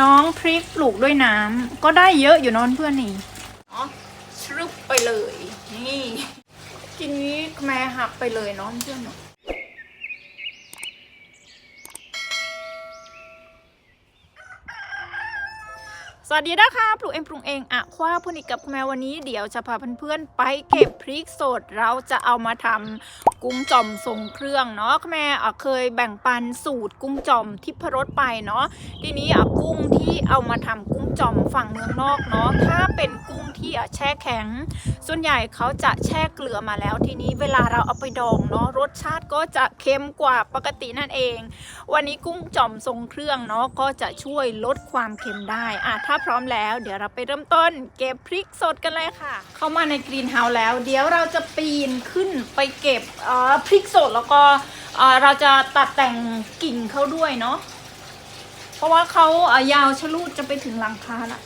น้องพริกปลูกด้วยน้ำก็ได้เยอะอยู่นอนเพื่อนนี่อ๋อชรุบไปเลย นี่ กินนี้แม่หักไปเลยน้อนเพื่อนเนาะ สวัสดีนะคะปลูกเองปรุงเองอะคว้าพูนิกกับแม่วันนี้เดี๋ยวจะพาเพื่อนๆไปเก็บพริกสดเราจะเอามาทำกุ้งจอมทรงเครื่องเนาะแม่เคยแบ่งปันสูตรกุ้งจอมทิพรสไปเนาะทีนี้อะกุ้งที่เอามาทำกุ้งจอมฝั่งเมืองนอกเนาะถ้าเป็นกุ้งที่อะแช่แข็ง ส่วนใหญ่เขาจะแช่เกลือมาแล้วทีนี้เวลาเราเอาไปดองเนาะรสชาติก็จะเค็มกว่าปกตินั่นเอง วันนี้กุ้งจอมทรงเครื่องเนาะก็จะช่วยลดความเค็มได้อะถ้าพร้อมแล้ว เดี๋ยวเราไปเริ่มต้น เก็บพริกสดกันเลยค่ะ เข้ามาในกรีนเฮาส์แล้ว เดี๋ยวเราจะปีนขึ้นไปเก็บพริกสดแล้วก็เราจะตัดแต่งกิ่งเขาด้วยเนาะเพราะว่าเขายาวชะลูดจะไปถึงหลังคาละ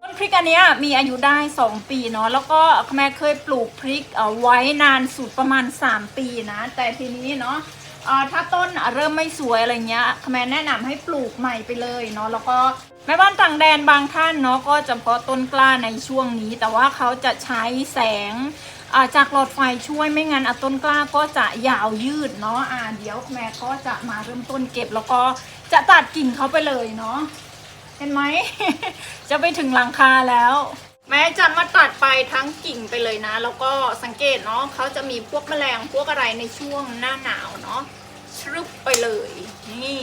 ต้นพริกอันนี้มีอายุได้ 2 ปีเนาะแล้วก็แม่เคยปลูกพริกเอาไว้นานสุดประมาณ 3 ปีนะ แต่ทีนี้เนาะ ถ้าต้นเริ่มไม่สวยอะไรเงี้ยแม่แนะนำให้ปลูกใหม่ไปเลยเนาะแล้วก็แม่บ้านต่างแดนบางท่านเนาะก็จะเพาะต้นกล้าในช่วงนี้ แต่ว่าเขาจะใช้แสงาจากหลอดไฟช่วยไม่งั้นต้นกล้าก็จะยาวยืดเนาะอ่าเดี๋ยวแม่ก็จะมาเริ่มต้นเก็บ แล้วก็จะตัดกิ่งเขาไปเลยเนาะเห็นไหม จะไปถึงหลังคาแล้ว แม่จะมาตัดไปทั้งกิ่งไปเลยนะ แล้วก็สังเกตเนาะเขาจะมีพวกแมลงพวกอะไรในช่วงหน้าหนาวเนาะชรึบไปเลย นี่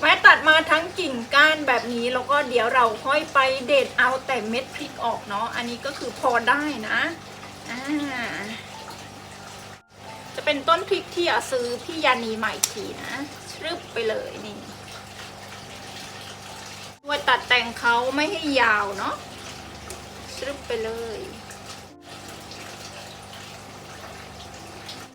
แม่ตัดมาทั้งกิ่งก้านแบบนี้แล้วก็เดี๋ยวเราค่อยไปเด็ดเอาแต่เม็ดพริกออกเนาะอันนี้ก็คือพอได้นะอ่าจะเป็นต้นพริกที่อาซื้อพี่ยานีใหม่ทีนะชรึบไปเลยนี่ช่วยตัดแต่งเขาไม่ให้ยาวเนาะ ชรึบไปเลย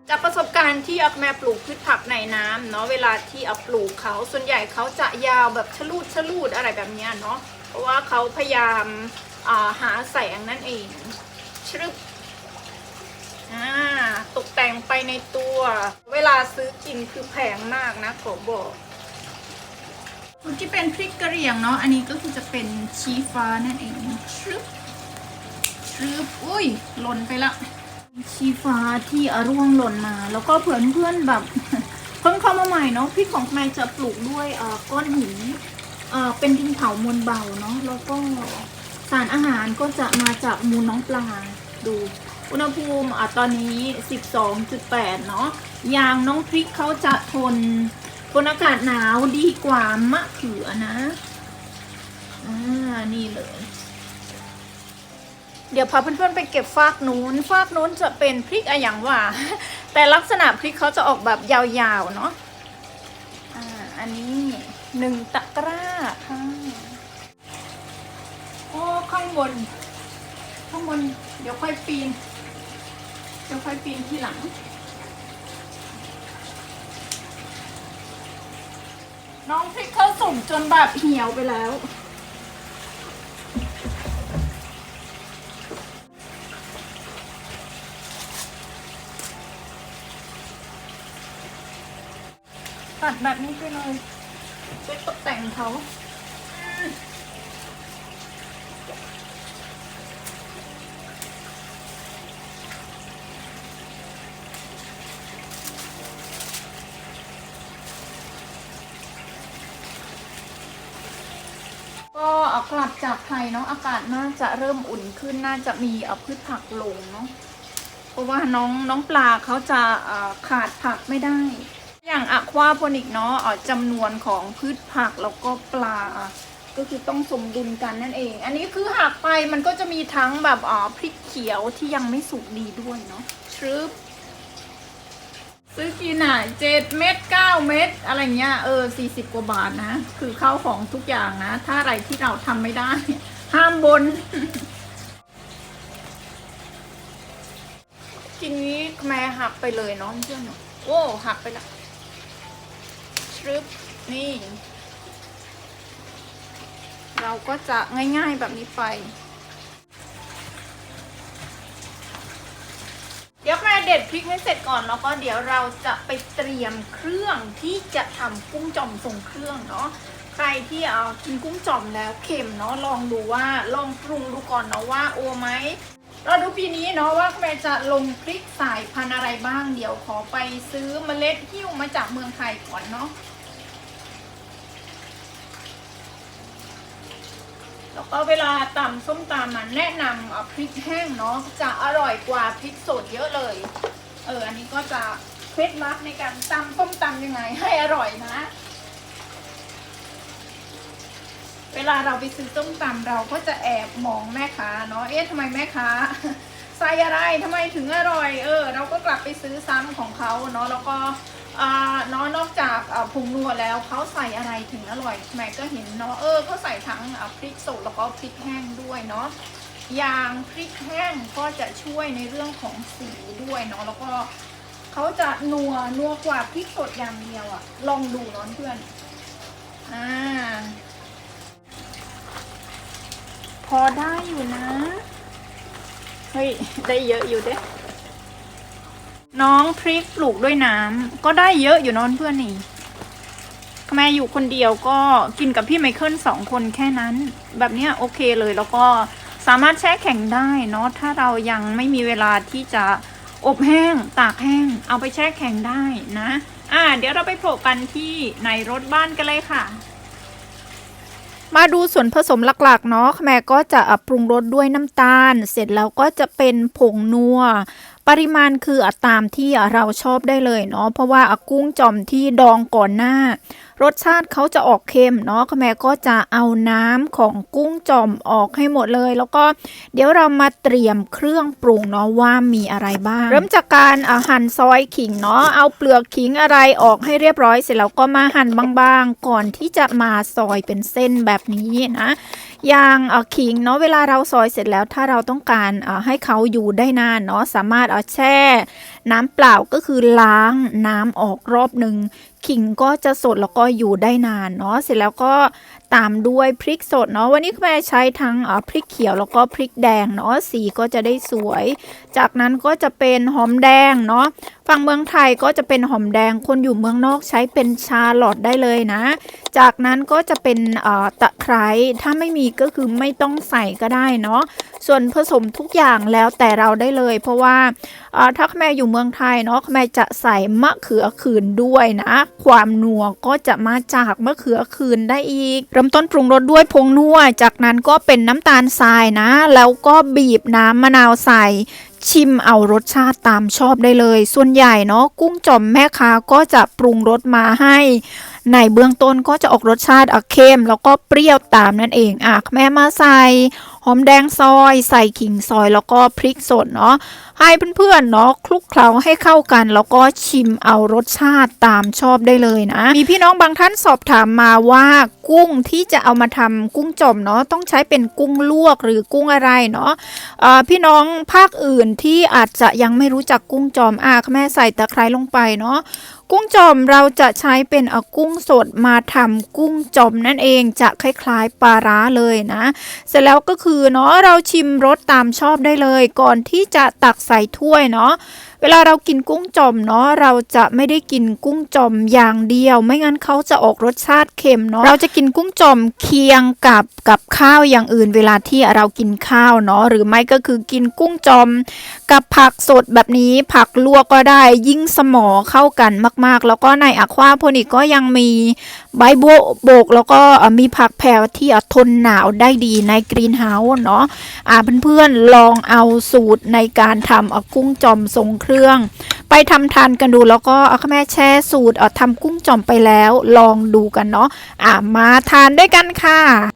จากประสบการณ์ที่อักแม่ปลูกพืชผักในน้ำเนาะเวลาที่อักปลูกเขาส่วนใหญ่เขาจะยาวแบบชะลูดชะลูดอะไรแบบนี้เนาะเพราะว่าเขาพยายามาหาแสงนั่นเองชรึบอ่าตกแต่งไปในตัว เวลาซื้อกินคือแพงมากนะขอบอกส่วนที่เป็นพริกกระเหรี่ยงเนาะ อันนี้ก็คือจะเป็นชีฟ้านั่นเองชรึบ รึบอุ้ยหล่นไปละชีฟ้าที่อร่วงหล่นมา แล้วก็เพื่อนเพื่อนแบบเพิ่งเข้ามาใหม่เนาะพริกของแม่จะปลูกด้วยก้อนหินเป็นดินเผามวลเบาเนาะแล้วก็สารอาหารก็จะมาจากมูลน้องปลาดูอุณหภูมิอตอนนี้ 12.8 เนาะยางน้องพริกเขาจะทนทนอากาศหนาวดีกว่ามะเขือนะ อ่า นี่เลย เดี๋ยวพาเพื่อนๆไปเก็บฟากนู้น ฟากนู้นจะเป็นพริกอะอย่างว่า แต่ลักษณะพริกเขาจะออกแบบยาวๆเนาะอ่าอันนี้หนึ่งตะกร้าค่ะโอ้ข้างบนข้างบนเดี๋ยวค่อยปีน เดี๋ยวค่อยปีนทีหลัง น้องพริกเขาสุ่มจนแบบเหี่ยวไปแล้ว ตัดแบบนี้ไปเลยช่วยตกแต่งเขาก็อากลับจากไทยเนาะอากาศน่าจะเริ่มอุ่นขึ้นน่าจะมีเอ่อพืชผักลงเนาะเพราะว่าน้องน้องปลาเขาจะขาดผักไม่ได้ อย่างอะควาโพนิกเนาะอ่อจำนวนของพืชผักแล้วก็ปลา ก็คือต้องสมดุลกันนั่นเอง อันนี้คือหักไปมันก็จะมีทั้งแบบอ๋อพริกเขียวที่ยังไม่สุกดีด้วยเนาะชรึบซื้อกินอะเจ็ดเม็ดเก้าเม็ดอะไรเงี้ยเออสี่สิบกว่าบาทนะ คือเข้าของทุกอย่างนะ ถ้าอะไรที่เราทำไม่ได้ ห้ามบนทีนี้แม่หักไปเลยเนาะเพื่อนโอ้หักไปละ รึบนี่ เราก็จะง่ายๆแบบนี้ไป เดี๋ยวแม่เด็ดพริกให้เสร็จก่อนแล้วก็เดี๋ยวเราจะไปเตรียมเครื่องที่จะทำกุ้งจ่อมทรงเครื่องเนาะใครที่เอากินกุ้งจ่อมแล้วเค็มเนาะลองดูว่าลองปรุงดูก่อนเนาะว่าโอไหม เราดูปีนี้เนาะว่าแม่จะลงพริกสายพันธุ์อะไรบ้าง เดี๋ยวขอไปซื้อเมล็ดหิ้วมาจากเมืองไทยก่อนเนาะแล้วก็เวลาตำส้มตำมันแนะนำเอาพริกแห้งเนาะจะอร่อยกว่าพริกสดเยอะเลย เอออันนี้ก็จะเคล็ดลับในการตำส้มตำยังไงให้อร่อยนะ เวลาเราไปซื้อส้มตำเราก็จะแอบมองแม่ค้าเนาะเอ๊ะทำไมแม่ค้าใส่อะไรทำไมถึงอร่อย เออ เราก็กลับไปซื้อซ้ำของเขาเนาะแล้วก็อ่าเนาะนอกจากอ่าผงนัวแล้วเขาใส่อะไรถึงอร่อยแม่ก็เห็นเนาะเออเขาใส่ทั้งอ่าพริกสดแล้วก็พริกแห้งด้วยเนาะยางพริกแห้งก็จะช่วยในเรื่องของสีด้วยเนาะแล้วก็เขาจะนัวนัวกว่าพริกสดอย่างเดียวอะลองดูเนาะเพื่อนอ่า พอได้อยู่นะ เฮ้ย ได้เยอะอยู่เด้ น้องพริกปลูกด้วยน้ำก็ได้เยอะอยู่นอนเพื่อนนี่แม่อยู่คนเดียวก็กินกับพี่ไมเคิลสองคนแค่นั้น แบบเนี้ยโอเคเลยแล้วก็สามารถแช่แข็งได้เนาะถ้าเรายังไม่มีเวลาที่จะอบแห้ง ตากแห้ง เอาไปแช่แข็งได้นะ อ่า เดี๋ยวเราไปโผล่กันที่ในรถบ้านกันเลยค่ะ มาดูส่วนผสมหลักๆเนาะแม่ก็จะปรุงรสด้วยน้ำตาล เสร็จแล้วก็จะเป็นผงนัว ปริมาณคือตามที่เราชอบได้เลยเนาะเพราะว่ากุ้งจอมที่ดองก่อนหน้า รสชาติเขาจะออกเค็มเนาะแม่ก็จะเอาน้ำของกุ้งจอมออกให้หมดเลย แล้วก็เดี๋ยวเรามาเตรียมเครื่องปรุงเนาะว่ามีอะไรบ้าง เริ่มจากการหั่นซอยขิงเนาะเอาเปลือกขิงอะไรออกให้เรียบร้อยเสร็จแล้วก็มาหั่นบางๆ ก่อนที่จะมาซอยเป็นเส้นแบบนี้นะอย่างขิงเนาะเวลาเราซอยเสร็จแล้วถ้าเราต้องการให้เขาอยู่ได้นานเนาะสามารถเอาแช่ น้ำเปล่าก็คือล้างน้ำออกรอบหนึ่ง ขิงก็จะสดแล้วก็อยู่ได้นานเนาะเสร็จแล้วก็ ตามด้วยพริกสดเนาะวันนี้แม่ใช้ทั้งพริกเขียวแล้วก็พริกแดงเนาะสีก็จะได้สวย จากนั้นก็จะเป็นหอมแดงเนาะฝั่งเมืองไทยก็จะเป็นหอมแดงคนอยู่เมืองนอกใช้เป็นชาลอตได้เลยนะ จากนั้นก็จะเป็นตะไคร้ถ้าไม่มีก็คือไม่ต้องใส่ก็ได้เนาะส่วนผสมทุกอย่างแล้วแต่เราได้เลย เพราะว่าถ้าแม่อยู่เมืองไทยเนาะแม่จะใส่มะเขือขืนด้วยนะ ความนัวก็จะมาจากมะเขือขืนได้อีกเริ่มต้นปรุงรสด้วยผงนัว จากนั้นก็เป็นน้ำตาลทรายนะ แล้วก็บีบน้ำมะนาวใส่ชิมเอารสชาติตามชอบได้เลย ส่วนใหญ่เนาะกุ้งจอมแม่ค้าก็จะปรุงรสมาให้ ในเบื้องต้นก็จะออกรสชาติอเค็มแล้วก็เปรี้ยวตามนั่นเองอะแม่มาใส่ หอมแดงซอยใส่ขิงซอยแล้วก็พริกสดเนาะให้เพื่อนๆเนาะคลุกเคล้าให้เข้ากัน แล้วก็ชิมเอารสชาติตามชอบได้เลยนะ มีพี่น้องบางท่านสอบถามมาว่ากุ้งที่จะเอามาทำกุ้งจมเนาะต้องใช้เป็นกุ้งลวกหรือกุ้งอะไรเนาะเอ่อพี่น้องภาคอื่นที่อาจจะยังไม่รู้จักกุ้งจอมอาแม่ใส่ตะไคร้ลงไปเนาะกุ้งจอมเราจะใช้เป็นเอากุ้งสดมาทำกุ้งจอมนั่นเองจะคล้ายๆปลาร้าเลยนะ เสร็จแล้วก็คือเนาะเราชิมรสตามชอบได้เลย ก่อนที่จะตักใส่ถ้วยเนาะ เวลาเรากินกุ้งจอมเนาะเราจะไม่ได้กินกุ้งจอมอย่างเดียว ไม่งั้นเขาจะออกรสชาติเค็มเนาะเราจะกินกุ้งจอมเคียงกับกับข้าวอย่างอื่น เวลาที่เรากินข้าวเนาะหรือไม่ก็คือกินกุ้งจอม กับผักสดแบบนี้ผักลวกก็ได้ยิ่งสมอเข้ากันมาก ๆ แล้วก็ในอะควาโพนิกก็ยังมีใบบัวโบก แล้วก็มีผักแพรวที่ทนหนาวได้ดีในกรีนเฮาส์เนาะอ่าเพื่อนๆลองเอาสูตรในการทำกุ้งจอมทรงเครื่องไปทำทานกันดูแล้วก็เอาแม่แช่สูตรเอาทำกุ้งจอมไปแล้วลองดูกันเนาะอะมาทานด้วยกันค่ะ